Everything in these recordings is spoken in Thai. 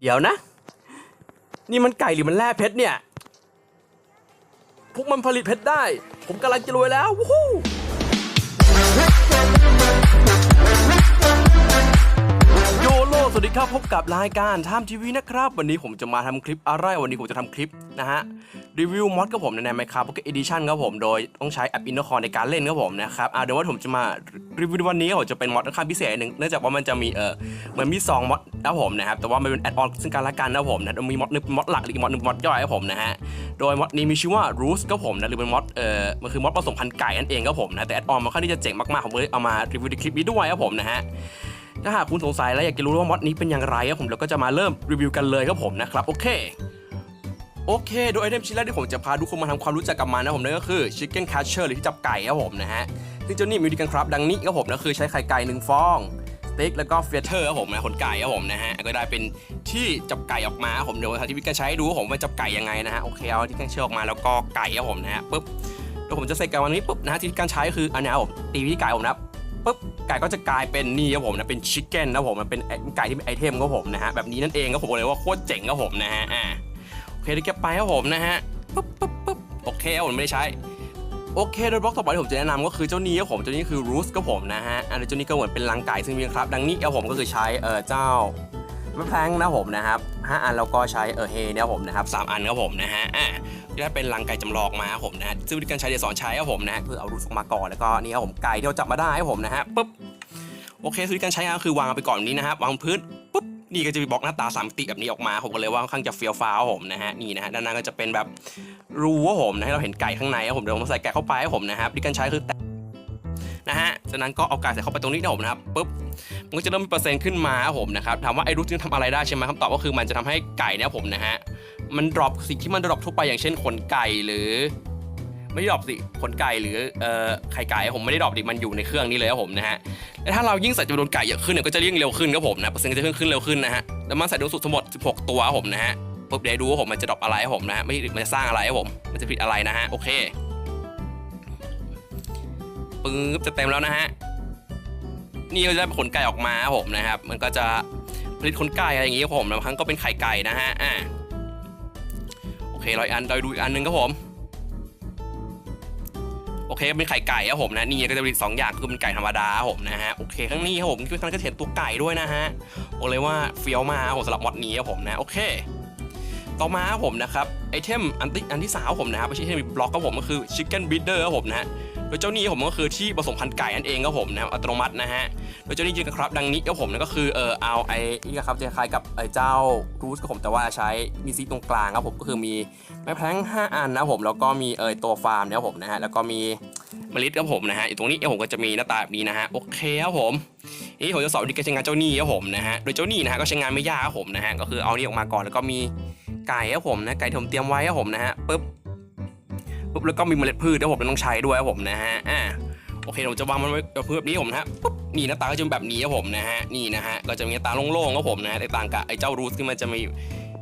เดี๋ยวนะ นี่มันไก่หรือมันแร่เพชรเนี่ย พวกมันผลิตเพชรได้ ผมกำลังจะรวยแล้ววู้ วัสดีครับพบกับรายการทามทีวีนะครับ วันนี้ผมจะมาทำคลิปอะไรวันนี้ผมจะทำคลิปนะฮะรีวิวมอดกับผมในในไมค์ครับพ็อกเก็ตเอดิชันครับผมโดยต้องใช้แอปอินเตอร์คอในการเล่นครับผมนะครับอ่าเดี๋ยวว่าผมจะมารีวิววันนี้ผมจะเป็นมอดค่อนข้างพิเศษหนึ่งเนื่องจากว่ามันจะมีเออเหมือนมีสองมอดครับผมนะครับแต่ว่ามันเป็นแอดออนซึ่งกันและกันนะครับผมนะมีมอดหนึ่งมอดหลักอีกมอดหนึ่งมอดย่อยครับผมนะฮะโดยมอดนี้มีชื่อว่า Roost ครับผมนะหรือเป็นมอดเออมันคือมอดผสมพันธุ์ไก่นั่นเองครับผมนะแต่แอดออนมันค่อนข้างที่จะเจ๋งมากๆผมเลยเอามารีวิวในคลิปนี้ด้วยครับผมนะฮะ ถ้าหากคุณสงสัยและอยากจะรู้ว่ามอดนี้เป็นอย่างไรครับผมเราก็จะมาเริ่มรีวิวกันเลยครับผมนะครับโอเคโอเค โดยไอเทมชิ้นแรกที่ผมจะพาทุกคนมาทำความรู้จักกับมันนะผมนั่นก็คือ Chicken Catcher หรือที่จับไก่ครับผมนะฮะซึ่งเจ้านี่มีวิธีการครับ ดังนี้ครับผมนะคือใช้ไข่ไก่หนึ่งฟองสเต็กแล้วก็เฟียเตอร์ครับผมนะขนไก่ครับผมนะฮะก็ได้เป็นที่จับไก่ออกมาครับผมเดี๋ยวสาธิตวิธีการใช้ดูผมว่าจับไก่ยังไงนะฮะโอเคเอาที่แค่เชือกออกมาแล้วก็ไก่ครับผมนะฮะปุ๊บเดี๋ยวผมจะใส่ไก่วันนี้ปุ๊บนะฮะที่การใช้คืออันนี้ครับผมตีวิธีไก่ผมนะปุ๊บ ไก่ก็จะกลายเป็นนี่ครับผมนะเป็นชิคเก้นนะผมมันเป็นไก่ที่เป็นไอเทมครับผมนะฮะแบบนี้นั่นเองครับผมเลยว่าโคตรเจ๋งครับผมนะฮะอ่าโอเคเดี๋ยวเก็บไปครับผมนะฮะปุ๊บปุ๊บปุ๊บโอเคผมไม่ได้ใช้โอเคโดยบล็อกต่อไปที่ผมจะแนะนำก็คือเจ้านี้ครับผมเจ้านี้คือรูสครับผมนะฮะอันนี้เจ้านี้ก็เหมือนเป็นรังไก่ซึ่งมีครับดังนี้ครับผมก็คือใช้เออเจ้าแมะแพลงนะผมนะครับห้าอันแล้วก็ใช้เออเฮเนี่ยครับผมนะครับสามอันครับผมนะฮะอ่า ที่เป็นรังไก่จำลองมาครับผมนะซึ่งวิธีการใช้เดี๋ยวสอนใช้ครับผมนะคือเอารูสออกมาก่อนแล้วก็นี่ครับผมไก่ที่เราจับมาได้ครับผมนะฮะปุ๊บโอเควิธีการใช้ก็คือวางไปก่อนแบบนี้นะครับวางพื้นปุ๊บนี่ก็จะมีบล็อกหน้าตาสามมิติแบบนี้ออกมาผมก็เลยว่าค่อนข้างจะเฟี้ยวฟ้าวครับผมนะฮะนี่นะฮะด้านหน้าก็จะเป็นแบบรูครับผมนะให้เราเห็นไก่ข้างในครับผมเดี๋ยวผมใส่ไก่เข้าไปครับผมนะครับวิธีการใช้คือแตะนะฮะ จากนั้นก็เอาไก่ใส่เข้าไปตรงนี้นะผมนะครับปุ๊บ มันก็จะเริ่มมีเปอร์เซ็นต์ขึ้นมาครับผมนะครับ ถามว่าไอ้รูทนี่ทำอะไรได้ใช่ไหมคำตอบก็คือมันจะทำให้ไก่เนี่ยผมนะฮะ มันดรอปสิ่งที่มันดรอปทั่วไปอย่างเช่นขนไก่หรือ ไม่ได้ดรอปสิขนไก่หรือเอ่อไข่ไก่ผมไม่ได้ดรอปดิมันอยู่ในเครื่องนี้เลยครับผมนะฮะและถ้าเรายิ่งใส่จำนวนไก่เยอะขึ้นเนี่ยก็จะยิ่งเร็วขึ้นครับผมนะเปอร์เซ็นต์ก็จะขึ้นขึ้นเร็วขึ้นนะฮะแล้วมันใส่ดูสุดทั้งหมด 16 ตัวครับผมนะฮะปุ๊บเดี๋ยวดูว่าผมมันจะดรอปอะไรผมนะฮะไม่มันจะสร้างอะไรผม มันจะผิดอะไรนะฮะโอเคปึ๊บจะเต็มแล้วนะฮะนี่ก็จะได้ขนไก่ออกมาผมนะครับ มันก็จะผลิตขนไก่อะไรอย่างงี้ผมบางครั้งก็เป็นไข่ไก่นะฮะอ่า เคร้อยอันเราดูอีกอันหนึงครับผม โอเคเป็นไข่ไก่ครับผมนะนี่ก็จะมีสองอย่างคือเป็นไก่ธรรมดาครับผมนะฮะโอเคข้างนี้ครับผมที่ข้างก็เห็นตัวไก่ด้วยนะฮะบอกเลยว่าเฟี้ยวมากผมสำหรับมอดนี้ครับผมนะโอเค ต่อมาครับผมนะครับไอเทมอันที่อันที่สามครับผมนะครับไม่ใช่ที่มีบล็อกครับผมก็คือชิคเก้นบิดเดอร์ครับผมนะฮะ โดยเจ้านี้ผมก็คือที่ผสมพันธุ์ไก่นั่นเองครับผมนะครับอัตโนมัตินะฮะโดยเจ้านี้จริงๆครับ ดังนี้ครับผมนั่นก็คือเออเอาไอ้นี่ครับจะคล้ายกับไอ้เจ้ารูสครับผมแต่ว่าใช้มีซีตรงกลางครับผมก็คือมีไม้แพลง5อันนะผมแล้วก็มีเออตัวฟาร์มนะครับผมนะฮะแล้วก็มีเมล็ดครับผมนะฮะอยู่ตรงนี้ผมก็จะมีหน้าตาแบบนี้นะฮะโอเคครับผมนี่ผมจะสอนวิธีการใช้งานเจ้านี่ครับผมนะฮะโดยเจ้านี่นะฮะก็ใช้งานไม่ยากครับผมนะฮะก็คือเอานี่ออกมาก่อนแล้วก็มีไก่ครับผมนะไก่ที่ผมเตรียมไว้ครับผมนะฮะปึ๊บ ปุ๊บแล้วก็มีเมล็ดพืชครับผมต้องใช้ด้วยครับผมนะฮะอ่าโอเคผมจะวางมันไว้เพื่อแบบนี้ผมนะฮะปุ๊บนี่หน้าตาก็จะเป็นแบบนี้ครับผมนะฮะนี่นะฮะก็จะมีตาโล่งๆครับผมนะฮะแตกต่างกับไอ้เจ้ารูทที่มันจะมี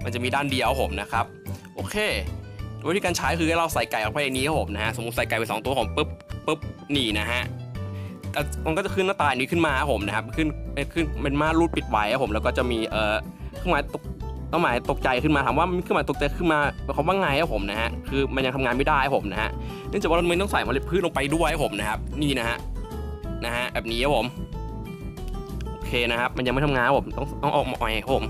มันจะมีด้านเดียวครับผมนะครับโอเควิธีการใช้คือเราใส่ไก่ออกไปในนี้ครับผมนะฮะสมมติใส่ไก่ไปสองตัวผมปุ๊บปุ๊บนี่นะฮะแต่มันก็จะขึ้นหน้าตาอย่างนี้ขึ้นมาครับผมนะครับขึ้นขึ้นเป็นม่านรูดปิดไว้ครับผมแล้วก็จะมีเอ่อเครื่องหมายตก ต้องหมายตกใจขึ้นมาถามว่ามันเครื่องหมายตกใจขึ้นมาหมายความว่าไงครับผมนะฮะคือมันยังทำงานไม่ได้ครับผมนะฮะเนื่องจากว่าเราต้องใส่เมล็ดพืชลงไปด้วยครับผมนะครับนี่นะฮะนะฮะแบบนี้ครับผมโอเคนะครับ มันยังไม่ทำงานครับผมต้องต้องออกมาอ่อยครับผม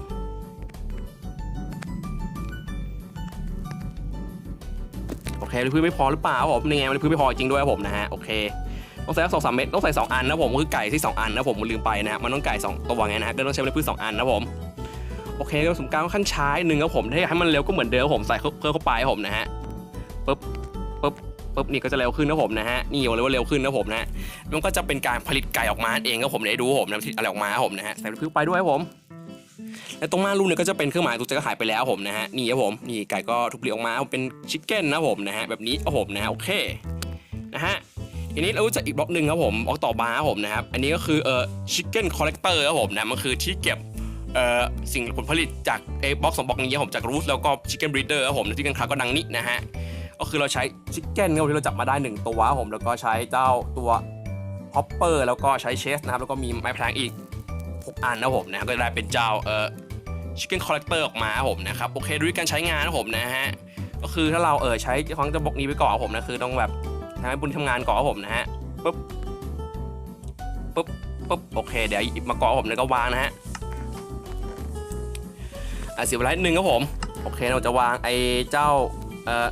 โอเคเมล็ดพืชไม่พอหรือเปล่าครับผมนี่ไงเมล็ดพืชไม่พอจริงด้วยครับผมนะฮะโอเคต้องใส่สองสามเม็ดต้องใส่สองอันนะผมคือไก่ที่สองอันนะผมลืมไปนะฮะมันต้องไก่สองตัวไงนะฮะก็ต้องใช้เมล็ดพืชสองอันนะผม โอเคก็สมการค่อนข้างช้าหนึ่งครับผมถ้าอยากให้มันเร็วก็เหมือนเดิมครับผมใส่เพิ่มเข้าไปครับผมนะฮะปุ๊บปุ๊บปุ๊บนี่ก็จะเร็วขึ้นนะผมนะฮะนี่บอกเลยว่าเร็วขึ้นนะผมนะมันก็จะเป็นการผลิตไก่ออกมาเองก็ผมได้ดูผมนะผลิตอะไรออกมาครับผมนะฮะใส่พืชไปด้วยครับผมและตรงหน้ารูปเนี่ยก็จะเป็นเครื่องหมายตัวจะก็หายไปแล้วผมนะฮะนี่ครับผมนี่ไก่ก็ถูกผลิตออกมาเป็นชิคเก้นนะผมนะฮะแบบนี้ครับผมนะฮะโอเคนะฮะทีนี้เราจะอีกบล็อกหนึ่งครับผมบล็อกต่อมาครับผมนะครับอันนี้ก็คือเอ่อชิคเก้นคอลเลกเตอร์ครับผมนะมันคือที่เก็บ สิ่งผลผลิตจากไอ้บ็อกสองบ็อกนี้ผมจากรูทแล้วก็ชิคเก้นบรีเดอร์ครับผมที่กันคาก็ดังนี้นะฮะก็คือเราใช้ชิคเก้นครับที่เราจับมาได้ 1 ตัวครับผมแล้วก็ใช้เจ้าตัวฮอปเปอร์แล้วก็ใช้เชสนะครับแล้วก็มีไม้แพลงอีก 6 อันนะครับผมนะก็ได้เป็นเจ้าเอ่อ Chicken Collector ออกมาครับผมนะครับโอเคดูวิธีการใช้งานครับผมนะฮะก็คือถ้าเราเออใช้ฟังจะบอกนี้ไปก่อนผมนะคือต้องแบบนะให้บุญทำงานก่อนผมนะฮะปุ๊บปุ๊บปุ๊บโอเคเดี๋ยวมาก่อนครับผมแล้วก็วางนะฮะ อะเสียเวลานิดนึงครับผม โอเคเราจะวางไอ้เจ้าเอ่อ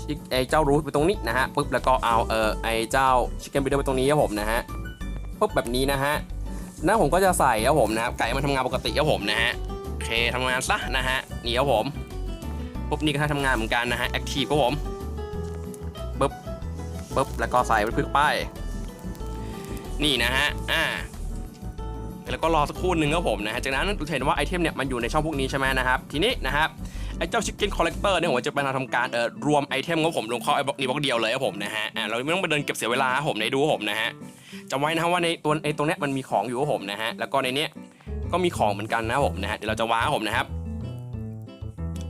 ชิคไอเจ้ารูทไปตรงนี้นะฮะปุ๊บแล้วก็เอาเออไอเจ้าชิคเก้นบิดเดิลไปตรงนี้ครับผมนะฮะปุ๊บแบบนี้นะฮะหน้าผมก็จะใส่ครับผมนะครับไก่มันทำงานปกติครับผมนะฮะโอเคทำงานซะนะฮะนี่ครับผมปุ๊บนี่ก็ทำงานเหมือนกันนะฮะแอคทีฟครับผมปุ๊บปุ๊บแล้วก็ใส่ไปพึ่งป้ายนี่นะฮะอ่า แล้วก็รอสักครู่หนึ่งครับผมนะฮะจากนั้นเราจะเห็นว่าไอเทมเนี่ยมันอยู่ในช่องพวกนี้ใช่ไหมนะครับทีนี้นะครับไอเจ้า Chicken Collector เนี่ยผมจะเป็นกาทำการเอ่อรวมไอเทมของผมลงเข้าไอบล็อกนี้บล็อกเดียวเลยครับผมนะฮะอ่าเราไม่ต้องไปเดินเก็บเสียเวลาครับผมในดูผมนะฮะจำไว้นะครับว่าในตัวไอตรงเนี้ยมันมีของอยู่ครับผมนะฮะแล้วก็ในเนี้ยก็มีของเหมือนกันนะผมนะฮะเดี๋ยวเราจะว้าผมนะครับ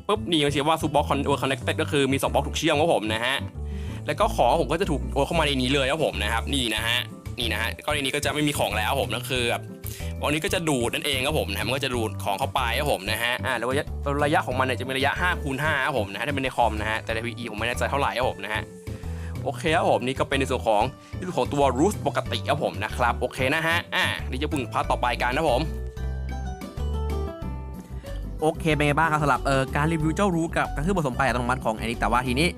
ปุ๊บนี่มันเขียนว่าซูบ็อกคอนเวอร์คอนเนคเต็ดก็คือมี2บล็อกถูกเชื่อมครับผมนะฮะแล้วก็ของผมก็จะถูกโอนเข้ามาในนี้เลยครับผมนะครับนี่นะฮะนี่นะฮะก็ในนี้ก็จะไม่มีของแล้วผมนั่นคือแบบ วันนี้ก็จะดูดนั่นเองครับผมนะฮะมันก็จะดูดของเข้าไปครับผมนะฮะอ่าแล้วระยะระยะของมันเนี่ยจะมีระยะ5คูณ5ครับผมนะฮะถ้าเป็นในคอมนะฮะแต่ใน PE ผมไม่แน่ใจเท่าไหร่ครับผมนะฮะโอเคครับผมนี่ก็เป็นในส่วนของที่ส่วนของตัวรูทปกติครับผมนะครับโอเคนะฮะอ่านี่จะปุ่งพาร์ทต่อไปกันนะผมโอเคเป็นไงบ้างครับสำหรับเอ่อการรีวิวเจ้ารู้กับการะทืบผสมไก่อัตโนมัติของแอนิกแต่ว่าทีนี้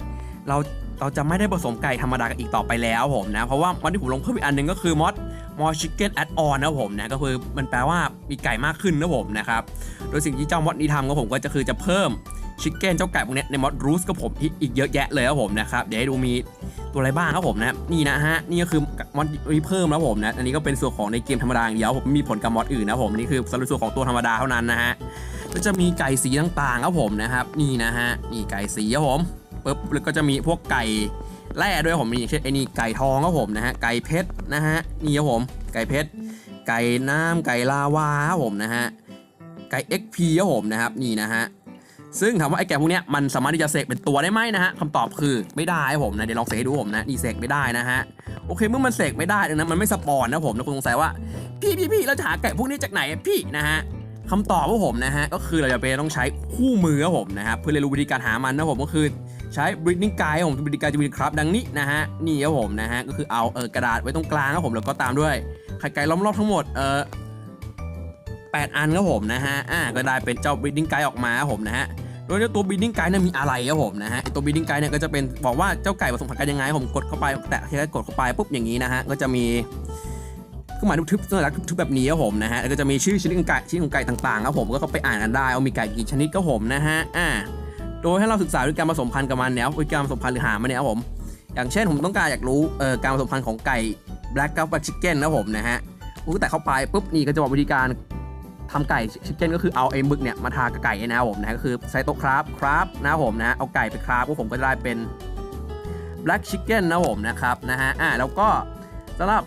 เราเราจะไม่ได้ผสมไก่ธรรมดากันอีกต่อไปแล้วผมนะ เพราะว่าวันที่ผมลงเพิ่มอีกอันหนึ่งก็คือมอด มอชิคเก้นแอดออนนะผมนะก็คือมันแปลว่ามีไก่มากขึ้นนะผมนะครับโดยสิ่งที่เจ้ามอดนี้ทำก็ผมก็จะคือจะเพิ่มชิคเก้นเจ้าไก่พวกเนี้ยในมอดรูสก็ผมอีกอีกเยอะแยะเลยครับผมนะครับเดี๋ยวให้ดูมีตัวอะไรบ้างครับผมนะนี่นะฮะนี่ก็คือมอดนี้เพิ่มแล้วผมนะอันนี้ก็เป็นส่วนของในเกมธรรมดาอย่างเดียวผมมีผลกับมอดอื่นนะผมนี่คือสรับส่วนของตัวธรรมดาเท่านั้นนะฮะก็จะมีไก่สีต่างๆครับผมนะครับนี่นะฮะนี่ไก่สีครับผมปุ๊บแล้วก็จะมีพวกไก่ แร่ด้วยผมมีอย่างเช่นไอ้นี่ไก่ทองครับผมนะฮะไก่เพชรนะฮะนี่ครับผมไก่เพชรไก่น้ำไก่ลาวาครับผมนะฮะไก่ XP ครับผมนะครับนี่นะฮะซึ่งถามว่าไอ้แก่พวกเนี้ยมันสามารถที่จะเสกเป็นตัวได้ไหมนะฮะคำตอบคือไม่ได้ครับผมนะเดี๋ยวลองเสกให้ดูผมนะนี่เสกไม่ได้นะฮะโอเคเมื่อมันเสกไม่ได้ดังนั้นมันไม่สปอนนะผมนะคุณสงสัยว่าพี่พี่พี่เราจะหาไก่พวกนี้จากไหนพี่นะฮะคำตอบของผมนะฮะก็คือเราจะเป็นต้องใช้คู่มือครับผมนะครับเพื่อเรียนรู้วิธีการหามันนะผมก็คือ ใช้ breeding guide ครับผม breeding guide จะมีครับดังนี้นะฮะนี่ครับผมนะฮะก็คือเอาเออกระดาษไว้ตรงกลางครับผมแล้วก็ตามด้วยไข่ไก่ล้อมรอบทั้งหมดเออแปดอันครับผมนะฮะอ่าก็ได้เป็นเจ้า breeding guide ออกมาครับผมนะฮะโดยเจ้าตัว breeding guide เนี่ยมีอะไรครับผมนะฮะตัว breeding guide เนี่ยก็จะเป็นบอกว่าเจ้าไก่ผสมพันธุ์กันยังไงผมกดเข้าไปแตะแค่กดเข้าไปปุ๊บอย่างนี้นะฮะก็จะมีเครื่องหมายทึบๆสัญลักษณ์ทึบๆแบบนี้ครับผมนะฮะแล้วก็จะมีชื่อชนิดของไก่ชื่อของไก่ต่างๆครับผมก็เข้าไปอ่านกันได้ว่ามีไก่กี่ชนิดครับผมนะฮะอ่า โดยให้เราศึกษาด้วยการผสมพันธุ์กับมันเนี่ยวิการผสมพันธุ์หรือหามันเนี่ยครับผม อย่างเช่นผมต้องการอยากรู้เอ่อการผสมพันธุ์ของไก่ black g u f f chicken นะผมนะฮะผมก็แตะเข้าไปปุ๊บนี่ก็จะบอกวิธีการทำไก่ชิคเก้นก็คือเอาไอ้หมึกเนี่ยมาทากับไก่นะครับผมนะก็คือใช้โต๊ะคราฟคราฟนะครับผมนะเอาไก่ไปคราฟพวกผมก็จะได้เป็น black chicken นะผมนะครับนะฮะอ่าแล้วก็สำหรับ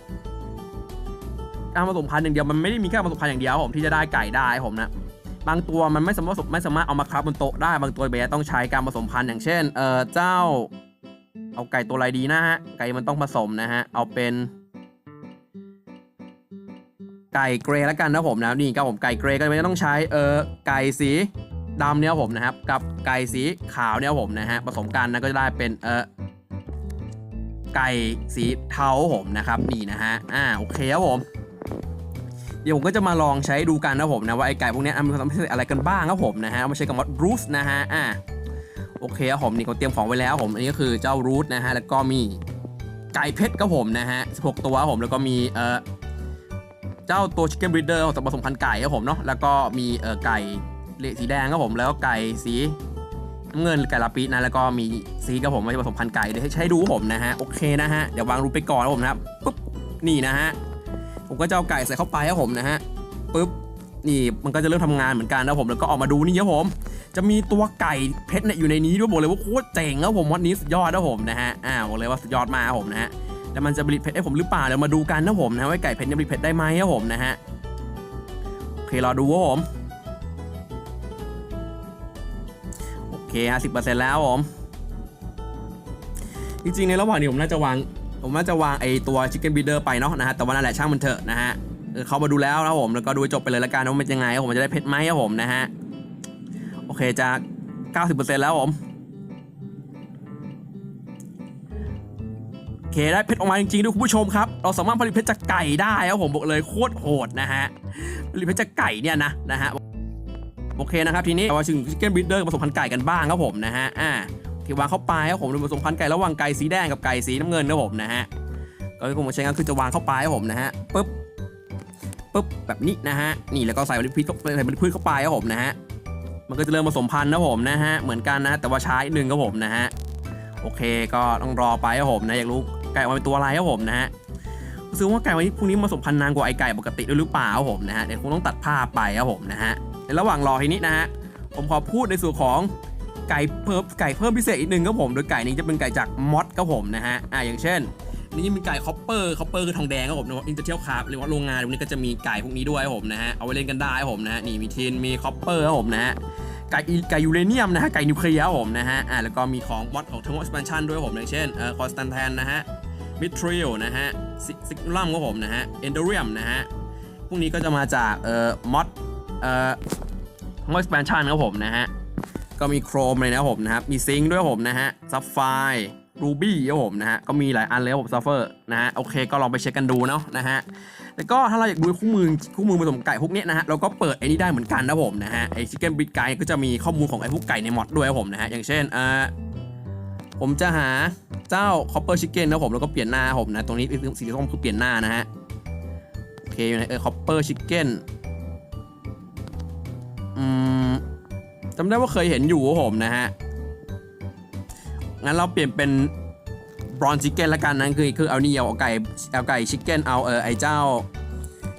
การผสมพันธุ์อย่างเดียวมันไม่ได้มีแค่ผสมพันธุ์อย่างเดียวผมที่จะได้ไก่ได้ผมนะ บางตัวมันไม่สามารถไม่สามารถเอามาครับบนโต๊ะได้บางตัวเบสต้องใช้การผสมพันธุ์อย่างเช่น เออเจ้า เอาไก่ตัวอะไรดีนะฮะ ไก่มันต้องผสมนะฮะ เอาเป็น ไก่เกรย์แล้วกันนะผมนะนี่ครับผมไก่เกรย์ก็จะต้องใช้เออไก่สีดำเนี่ยผมนะครับ กับไก่สีขาวเนี่ยผมนะฮะผสมกันนะก็จะได้เป็นเออไก่สีเทาผมนะครับนี่นะฮะอ่าโอเคครับผม ดี๋ยวผมก็จะมาลองใช้ดูกันนะผมนะว่าไอไก่พวกนี้มีความสามารถอะไรกันบ้างครับผมนะฮะมาใช้กับมอดรูสนะฮะอ่าโอเคครับผมนี่ก็เตรียมของไว้แล้วผมอันนี้ก็คือเจ้ารูทนะฮะแล้วก็มีไก่เพชรครับผมนะฮะ16 ตัวครับผมแล้วก็มีเอ่อเจ้าตัวชิคเก้นบรีเดอร์ผสมพันธุ์ไก่ครับผมเนาะแล้วก็มีเอ่อไก่เลสีแดงครับผมแล้วก็ไก่สีน้ำเงินไก่ลาปินะแล้วก็มีซีครับผมไว้ผสมพันธุ์ไก่เดี๋ยวให้ใช้ดูผมนะฮะโอเคนะฮะเดี๋ยววางรูปไปก่อนครับผมนะปุ๊บนี่นะฮะ ผมก็จะเอาไก่ใส่เข้าไปครับผมนะฮะปุ๊บนี่มันก็จะเริ่มทำงานเหมือนกันนะผมแล้วก็ออกมาดูนี่ครับผม จะมีตัวไก่เพชรเนี่ยอยู่ในนี้ด้วยบอกเลยว่าโคตรเจ๋งครับผมวันนี้สุดยอดนะผมนะฮะอ่าบอกเลยว่าสุดยอดมากครับผมนะฮะแล้วมันจะผลิตเพชรให้ผมหรือเปล่าเดี๋ยวมาดูกันนะผมนะว่าไก่เพชรเนี่ยผลิตเพชรได้ไหมครับผมนะฮะโอเครอดูครับผมโอเคฮะสิบเปอร์เซ็นต์แล้วผมจริงๆในระหว่างนี้ผมน่าจะวาง ผมว่าจะวางไอตัวชิคเก้นบีเดอร์ไปเนาะนะฮะแต่ว่านั่นแหละช่างมันเถอะนะฮะเขามาดูแล้วนะผมแล้วก็ดูจบไปเลยละกันว่ามันยังไงผมจะได้เพชรไหมครับผมนะฮะโอเคจะ90%แล้วผมโอเคได้เพชรออกมาจริงๆด้วยคุณผู้ชมครับ เราสามารถผลิตเพชรจากไก่ได้ครับผมบอกเลยโคตรโหดนะฮะผลิตเพชรจากไก่เนี่ยนะนะฮะโอเคนะครับทีนี้เรามาถึงชิคเก้นบ e ดเดอร์ผสมพันธุ์ไก่กันบ้างครับผมนะฮะอ่า ที่วางเข้าไปครับผมโดยผสมพันธุ์ไก่ระหว่างไก่สีแดงกับไก่สีน้ำเงินครับผมนะฮะก็ที่ผมใช้งานคือจะวางเข้าไปครับผมนะฮะปึ๊บปึ๊บแบบนี้นะฮะนี่แล้วก็ใส่เมล็ดพืชใส่เมล็ดพืชเข้าไปครับผมนะฮะมันก็จะเริ่มผสมพันธุ์นะผมนะฮะเหมือนกันนะแต่ว่าช้าอีกหนึ่งครับผมนะฮะโอเคก็ต้องรอไปครับผมนะอยากรู้ไก่ออกมาเป็นตัวอะไรครับผมนะฮะรู้สึกว่าไก่วันนี้พรุ่งนี้มาสมพันธ์นานกว่าไอไก่ปกติด้วยหรือเปล่าครับผมนะฮะเดี๋ยวคงต้องตัดภาพไปครับผมนะฮะในระหว่างรอทีนี้นะฮะผมขอพูดในส่วนของ ไก่เพิ่มไก่เพิ่มพิเศษอีกหนึ่งครับผม โดยไก่นี้จะเป็นไก่จากมอดครับผมนะฮะอ่าอย่างเช่นนี่จะมีไก่คอปเปอร์คอปเปอร์คือทองแดงครับผมนะอินเตอร์เทียลคาร์หรือว่าโรงงานตรงนี้ก็จะมีไก่พวกนี้ด้วยครับผมนะฮะเอาไว้เล่นกันได้ครับผมนะฮะนี่มีทินมีคอปเปอร์ครับผมนะฮะไก่ไก่ยูเรเนียมนะฮะไก่นิวเคลียร์ครับผมนะฮะอ่าแล้วก็มีของมอดของเทอร์โมส p a n ชันด้วยครับผมอย่างเช่นเอ่อคอสตันแทนนะฮะมิทริลนะฮะซิกลัมครับผมนะฮะเอนเดอริยมนะฮะพวกนี้ก็จะมาจากเอ่อมอดเอ่อเทอร์โม e ส p a n ชันครับผมนะฮะ ก็มีโครมเลยนะผมนะครับ มีซิงค์ด้วยผมนะฮะ ซับไฟรูบี้ครับผมนะฮะ ก็มีหลายอันเลยผมซัฟเฟอร์นะฮะ โอเคก็ลองไปเช็คกันดูเนาะนะฮะ แล้วก็ถ้าเราอยากดูคู่มือคู่มือผสมไก่พวกนี้นะฮะ เราก็เปิดไอ้นี้ได้เหมือนกันนะผมนะฮะ ไอ้ชิคเก้นบ e ดไก่ก็จะมีข้อมูลของไอ้พวกไก่ในมอดด้วยครับผมนะฮะ อย่างเช่นอ่าผมจะหาเจ้า copper chicken นนะผม แล้วก็เปลี่ยนหน้าผมนะ ตรงนี้สีส้มคือเปลี่ยนหน้านะฮะ โอเคอยู่ในเออ copper chicken อืม จำได้ว่าเคยเห็นอยู่ครับผมนะฮะ งั้นเราเปลี่ยนเป็นบรอนชิคเก้นละกันนั่นคือคือเอานี่เอาไก่เอาไก่ชิคเก้นเอาเออไอเจ้า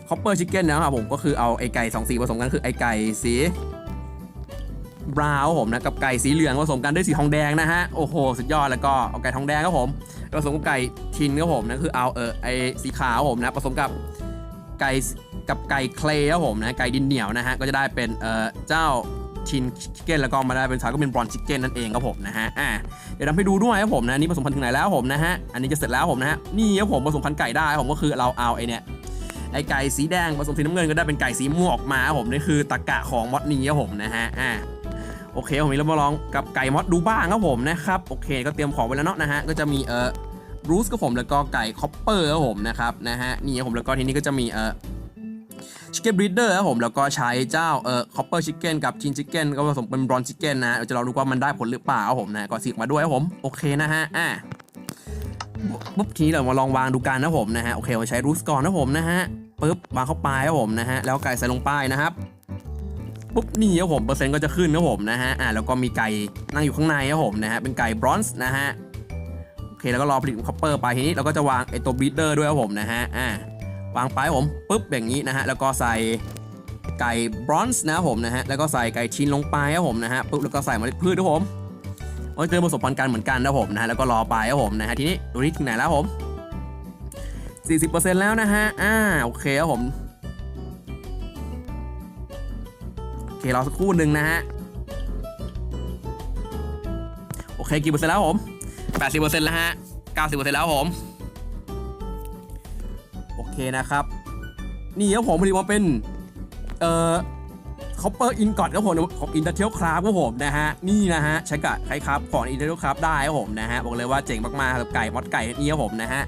คอปเปอร์ชิคเก้นนะครับผมก็คือเอาไอไก่สองสีผสมกันคือไอไก่สีบราวน์ผมนะกับไก่สีเหลืองผสมกันด้วยสีทองแดงนะฮะโอ้โหสุดยอดแล้วก็เอาไก่ทองแดงครับผมผสมกับไก่ทินครับผมนะคือเอาเออไอสีขาวผมนะผสมกับไก่กับไก่เคลย์ครับผมนะไก่ดินเหนียวนะฮะก็จะได้เป็นเออเจ้า ชินชิคเก้นแล้วก็มาได้เป็นสายก็เป็นบรอนชิคเก้นนั่นเองครับผมนะฮะอ่าเดี๋ยวทำให้ดูด้วยครับผมนะนี่ผสมพันธุ์ถึงไหนแล้วผมนะฮะอันนี้จะเสร็จแล้วผมนะฮะนี่ครับผมผสมพันธุ์ไก่ได้ผมก็คือเราเอาไอเนี่ยไอไก่สีแดงผสมสีน้ำเงินก็ได้เป็นไก่สีม่วงออกมาครับผมนี่คือตะกะของมอดนี้ครับผมนะฮะอ่าโอเคผมมีเรามาลองกับไก่มอดดูบ้างครับผมนะครับโอเคก็เตรียมของไว้แล้วเนาะนะฮะก็จะมีเอ่อรูสกับผมแล้วก็ไก่คอปเปอร์ครับผมนะครับนะฮะนี่ครับผมแล้วก็ทีนี้ก็จะมีเออ ชิคเก้นบ e ดเดอร์ครับผมแล้วก็ใช้เจ้าเอ่อคอปเปอร์ชิคเก้นกับชินชิคเก้นก็ผสมเป็นบรอนชิคเก้นนะเราจะลองดูว่ามันได้ผลหรือเปล่าครับผมนะก็สีออกมาด้วยครับผมโอเคนะฮะอะปุ๊บทีนี้เรามาลองวางดูกันนะผมนะฮะโอเคเราใช้รูสก่อนนะผมนะฮะปุ๊บวางเข้าไปครับผมนะฮะแล้วไก่ใส่ลงไปนะครับปุ๊บนี่ครับผมเปอร์เซ็นต์ก็จะขึ้นนะผมนะฮะอะแล้วก็มีไก่นั่งอยู่ข้างในครับผมนะฮะเป็นไก่บรอนซ์นะฮะโอเคแล้วก็รอผลิตคอปเปอร์ไปทีนี้เราก็จะวางไอตัวบ e ดเดอร์ด้วยครับผมนะฮะอะ วางไปผมปุ๊บอย่างนี้นะฮะแล้วก็ใส่ไก่บรอนซ์นะผมนะฮะแล้วก็ใส่ไก่ชิ้นลงไปครับผมนะฮะปุ๊บแล้วก็ใส่เมล็ดพืชครับผมก็เจอผสมพันธุ์เหมือนกันนะผมนะฮะแล้วก็รอไปครับผมนะฮะทีนี้ดูนี่ถึงไหนแล้วผม 40%แล้วนะฮะอ่าโอเคครับผมโอเครอสักครู่หนึ่งนะฮะโอเคกี่เปอร์เซ็นต์แล้วผม 80%แล้วฮะ 90%แล้วครับผม เคนะครับ นี่ครับผมผลิตมาเป็น เอ่อคอปเปอร์อินกอดครับผมของอินเตอร์เทลคราฟครับผมนะฮะนี่นะฮะใช้กับใครครับของอินเตอร์เทลคราฟได้ครับผมนะฮะบอกเลยว่าเจ๋งมากๆกับไก่มอดไก่นี่ครับผมนะฮะ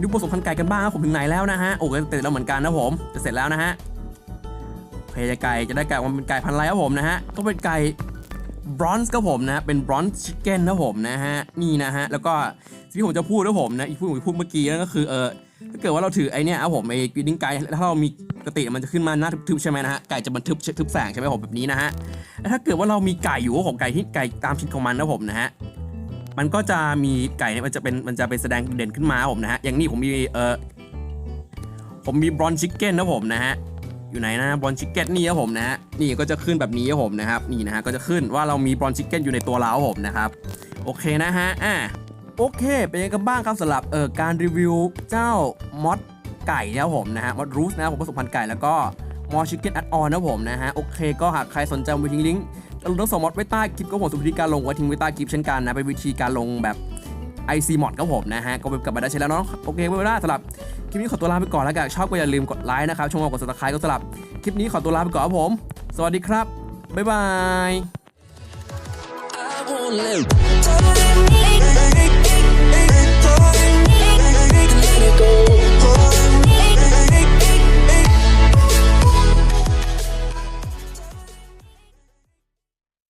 ดูผสมพันธุ์ไก่กันบ้างครับผมถึงไหนแล้วนะฮะโอ้ยเสร็จแล้วเหมือนกันนะผมจะเสร็จแล้วนะฮะโอเคไก่จะได้ไก่มันเป็นไก่พันธุ์อะไรครับผมนะฮะก็เป็นไก่บรอนซ์ครับผมนะเป็นบรอนซ์ชิคเก้นนะผมนะฮะนี่นะฮะแล้วก็ที่ผมจะพูดนะผมนะอีกพูดผมพูดเมื่อกี้นั่นก็คือเออ ถ้าเกิดว่าเราถือไอเนี้ยครับผมไอ้ดิ้งไกด์ถ้าเรามีกติมันจะขึ้นมาหน้าทึบๆใช่ไหมนะฮะไก่จะมันทึบทึบแสงใช่ไหมผมแบบนี้นะฮะแล้วถ้าเกิดว่าเรามีไก่อยู่ครับผมไก่ที่ไก่ตามชิ้นของมันนะผมนะฮะมันก็จะมีไก่เนี่ยมันจะเป็นมันจะเป็นแสดงเด่นขึ้นมาผมนะฮะอย่างนี้ผมมีเออผมมีบรอนชิคเก้นนะผมนะฮะอยู่ไหนนะบอนชิคเก้นนี่ครับผมนะฮะนี่ก็จะขึ้นแบบนี้ครับผมนะครับนี่นะฮะก็จะขึ้นว่าเรามีบอนชิคเก้นอยู่ในตัวเราครับผมนะครับโอเคนะฮะอ่า โอเค เป็นยังไงกันบ้างครับสำหรับเอ่อการรีวิวเจ้ามอดไก่นะครับผมนะฮะมอดรูสนะครับผมผสมพันธุ์ไก่แล้วก็มอชิคเก้นแอดออนนะผมนะฮะโอเคก็หากใครสนใจวิธีลิงก์ลงทั้งสองมอดไว้ใต้คลิปก็ผมสุวิธีการลงไว้ทิ้งไว้ใต้คลิปเช่นกันนะเป็นวิธีการลงแบบ IC mod ครับผมนะฮะก็ไปกลับมาได้ใช้แล้วเนาะโอเคไม่เป็นไรสำหรับคลิปนี้ขอตัวลาไปก่อนแล้วกันชอบก็อย่าลืมกดไลค์นะครับชมกด subscribe ก็สำหรับคลิปนี้ขอตัวลาไปก่อนครับผม สวัสดีครับบ๊ายบาย go.